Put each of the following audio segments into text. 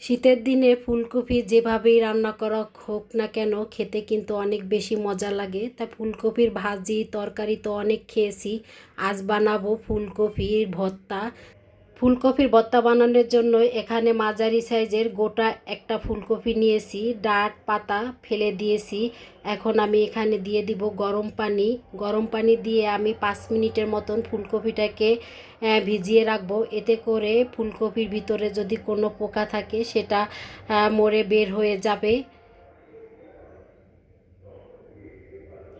শীতের দিনে ফুলকপি যেভাবেই রান্না করা হোক না কেন, খেতে কিন্তু অনেক বেশি মজা লাগে। তা ফুলকপির ভাজি, তরকারি তো অনেক খেয়েছি। আজ বানাবো ফুলকপির ভর্তা। ফুলকপির ভর্তা বানানোর জন্য এখানে মাঝারি সাইজের গোটা একটা ফুলকপি নিয়েছি, ডাট পাতা ফেলে দিয়েছি। এখন আমি এখানে দিয়ে দিব গরম পানি। গরম পানি দিয়ে আমি পাঁচ মিনিটের মতন ফুলকপিটাকে ভিজিয়ে রাখব। এতে করে ফুলকপির ভিতরে যদি কোনো পোকা থাকে, সেটা মরে বের হয়ে যাবে।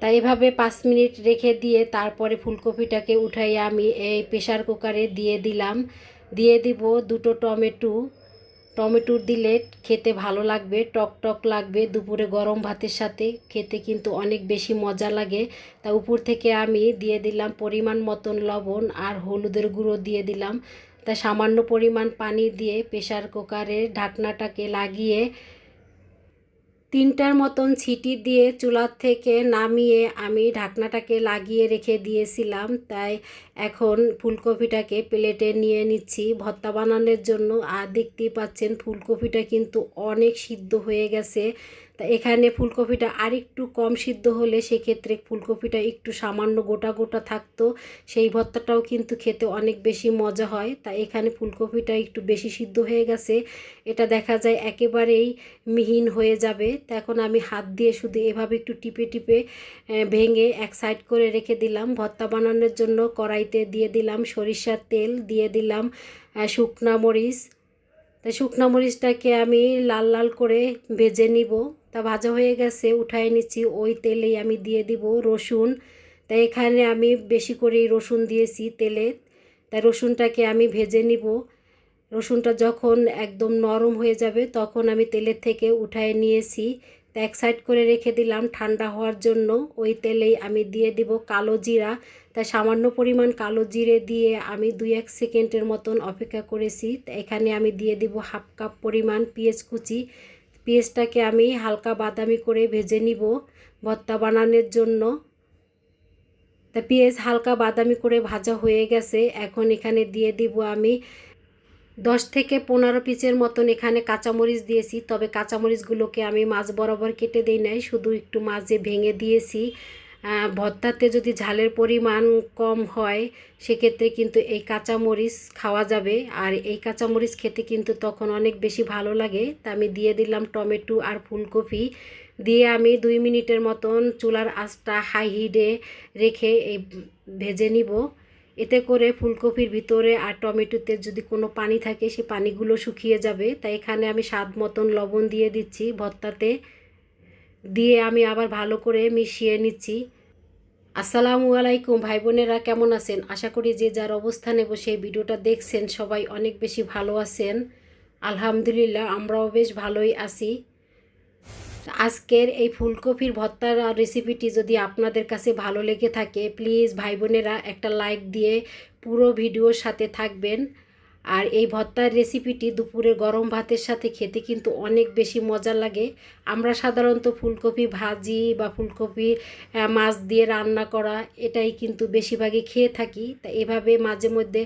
তাই এভাবে পাঁচ মিনিট রেখে দিয়ে তারপরে ফুলকপিটাকে উঠাই আমি এই প্রেশার কুকারে দিয়ে দিলাম। দিয়ে দিব দুটো টমেটো। টমেটো দিলে খেতে ভালো লাগবে, টক টক লাগবে, দুপুরে গরম ভাতের সাথে খেতে কিন্তু অনেক বেশি মজা লাগে। তা উপর থেকে আমি দিয়ে দিলাম পরিমাণ মতন লবণ আর হলুদের গুঁড়ো দিয়ে দিলাম। তা সামান্য পরিমাণ পানি দিয়ে প্রেশার কুকারের ঢাকনাটাকে লাগিয়ে তিনটার মতন ছিটি দিয়ে চুলার থেকে নামিয়ে আমি ঢাকনাটাকে লাগিয়ে রেখে দিয়েছিলাম। তাই এখন ফুলকপিটাকে প্লেটে নিয়ে নিচ্ছি। ভর্তা বানানোর জন্য আর দেখতেই পাচ্ছেন ফুলকপিটা কিন্তু অনেক সিদ্ধ হয়ে গেছে। তা এখানে ফুলকপিটা আরেকটু কম সিদ্ধ হলে সেক্ষেত্রে ফুলকপিটা একটু সামান্য গোটা গোটা থাকতো। সেই ভর্তাটাও কিন্তু খেতে অনেক বেশি মজা হয়। তা এখানে ফুলকপিটা একটু বেশি সিদ্ধ হয়ে গেছে। এটা দেখা যায় একেবারেই মিহিন হয়ে যাবে। তা এখন আমি হাত দিয়ে শুধু এভাবে একটু টিপে টিপে ভেঙে এক সাইড করে রেখে দিলাম। ভর্তা বানানোর জন্য কড়াইতে দিয়ে দিলাম সরিষার তেল, দিয়ে দিলাম শুকনা মরিচ তা শুকনো মরিচটাকে আমি লাল লাল করে ভেজে নিব। তা ভাজা হয়ে গেছে, উঠায় নিচ্ছি। ওই তেলেই আমি দিয়ে দিব রসুন। তাই এখানে আমি বেশি করে রসুন দিয়েছি তেলে। তাই রসুনটাকে আমি ভেজে নিব। রসুনটা যখন একদম নরম হয়ে যাবে, তখন আমি তেলের থেকে উঠায় নিয়েছি। তা এক সাইড করে রেখে দিলাম ঠান্ডা হওয়ার জন্য। ওই তেলেই আমি দিয়ে দিব কালো জিরা। তা সামান্য পরিমাণ কালো জিরে দিয়ে আমি দুই এক সেকেন্ডের মতন অপেক্ষা করেছি। এখানে আমি দিয়ে দিব হাফ কাপ পরিমাণ পেঁয়াজ কুচি। পেঁয়াজটাকে আমি হালকা বাদামি করে ভেজে নিব ভর্তা বানানোর জন্য। তা পেঁয়াজ হালকা বাদামি করে ভাজা হয়ে গেছে। এখন এখানে দিয়ে দিব আমি দশ থেকে পনেরো পিসের মতন এখানে কাঁচামরিচ দিয়েছি, তবে কাঁচামরিচগুলোকে আমি মাছ বরাবর কেটে দিই নাই, শুধু একটু মাঝে ভেঙে দিয়েছি। ভর্তাতে যদি ঝালের পরিমাণ কম হয়, সেক্ষেত্রে কিন্তু এই কাঁচামরিচ খাওয়া যাবে। আর এই কাঁচামরিচ খেতে কিন্তু তখন অনেক বেশি ভালো লাগে। তা আমি দিয়ে দিলাম টমেটো আর ফুলকপি। দিয়ে আমি দুই মিনিটের মতন চুলার আঁচটা হাই হিটে রেখে এই ভেজে নিব। এতে করে ফুলকপির ভিতরে আর টমেটোতে যদি কোনো পানি থাকে সেই পানিগুলো শুকিয়ে যাবে। তাই এখানে আমি স্বাদ মতন লবণ দিয়ে দিচ্ছি ভর্তাতে। দিয়ে আমি আবার ভালো করে মিশিয়ে নিচ্ছি। আসসালামু আলাইকুম ভাই বোনেরা কেমন আছেন? আশা করি যে যার অবস্থানে বসে ভিডিওটা দেখছেন সবাই অনেক বেশি ভালো আছেন। আলহামদুলিল্লাহ, আমরাও বেশ ভালোই আছি। আজকের এই ফুলকপির ভর্তার রেসিপিটি যদি আপনাদের কাছে ভালো লেগে থাকে প্লিজ ভাই বোনেরা একটা লাইক দিয়ে পুরো ভিডিওর সাথে থাকবেন। আর এই ভর্তার রেসিপিটি দুপুরে গরম ভাতের সাথে খেতে কিন্তু অনেক বেশি মজা লাগে। আমরা সাধারণত ফুলকপি ভাজি বা ফুলকপি মাছ দিয়ে রান্না করা এটাই কিন্তু বেশিরভাগই খেয়ে থাকি। তা এভাবে মাঝে মধ্যে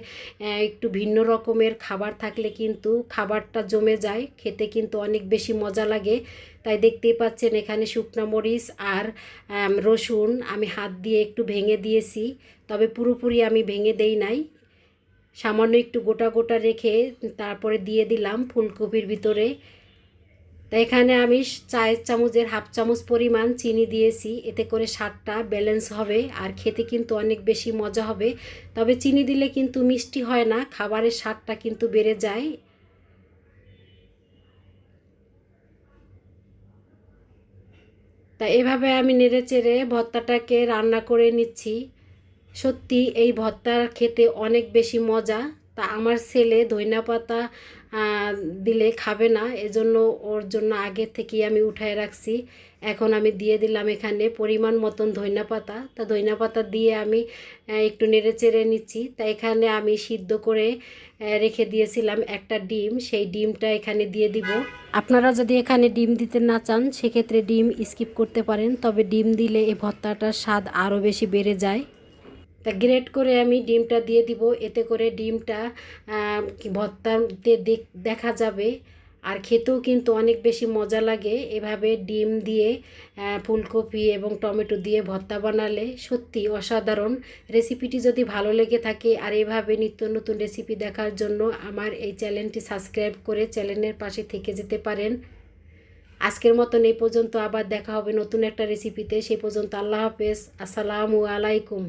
একটু ভিন্ন রকমের খাবার থাকলে কিন্তু খাবারটা জমে যায়, খেতে কিন্তু অনেক বেশি মজা লাগে। তাই দেখতেই পাচ্ছেন এখানে শুকনো মরিচ আর রসুন আমি হাত দিয়ে একটু ভেঙে দিয়েছি। তবে পুরোপুরি আমি ভেঙে দেই নাই। সামান্য একটু গোটা গোটা রেখে তারপরে দিয়ে দিলাম ফুলকপির ভিতরে। তা এখানে আমি চায়ের চামচের হাফ চামচ পরিমাণ চিনি দিয়েছি, এতে করে স্বাদটা ব্যালেন্স হবে আর খেতে কিন্তু অনেক বেশি মজা হবে। তবে চিনি দিলে কিন্তু মিষ্টি হয় না, খাবারের স্বাদটা কিন্তু বেড়ে যায়। তা এভাবে আমি নেড়ে চেড়ে ভর্তাটাকে রান্না করে নিচ্ছি। সত্যি এই ভর্তা খেতে অনেক বেশি মজা। তা আমার ছেলে ধইনা পাতা দিলে খাবে না। এজন্য ওর জন্য আগে থেকেই আমি উঠায় রাখছি। এখন আমি দিয়ে দিলাম এখানে পরিমাণ মতন ধইনা পাতা। তা ধইনা পাতা দিয়ে আমি একটু নেড়ে চেড়ে নিচ্ছি। তা এখানে আমি সিদ্ধ করে রেখে দিয়েছিলাম একটা ডিম। সেই ডিমটা এখানে দিয়ে দিব। আপনারা যদি এখানে ডিম দিতে না চান, সেক্ষেত্রে ডিম স্কিপ করতে পারেন। তবে ডিম দিলে এই ভর্তাটার স্বাদ আরও বেশি বেড়ে যায়। তা গ্রেট করে আমি ডিমটা দিয়ে দিব। এতে করে ডিমটা ভর্তাতে দেখা যাবে। আর খেতেও কিন্তু অনেক বেশি মজা লাগে এভাবে ডিম দিয়ে ফুলকপি এবং টমেটো দিয়ে ভর্তা বানালে। সত্যি অসাধারণ। রেসিপিটি যদি ভালো লেগে থাকে আর এভাবে নিত্য নতুন রেসিপি দেখার জন্য আমার এই চ্যানেলটি সাবস্ক্রাইব করে চ্যানেলের পাশে থেকে যেতে পারেন। আজকের মতন এই পর্যন্ত আবার দেখা হবে নতুন একটা রেসিপিতে। সেই পর্যন্ত আল্লাহ হাফেজ। আসসালামু আলাইকুম।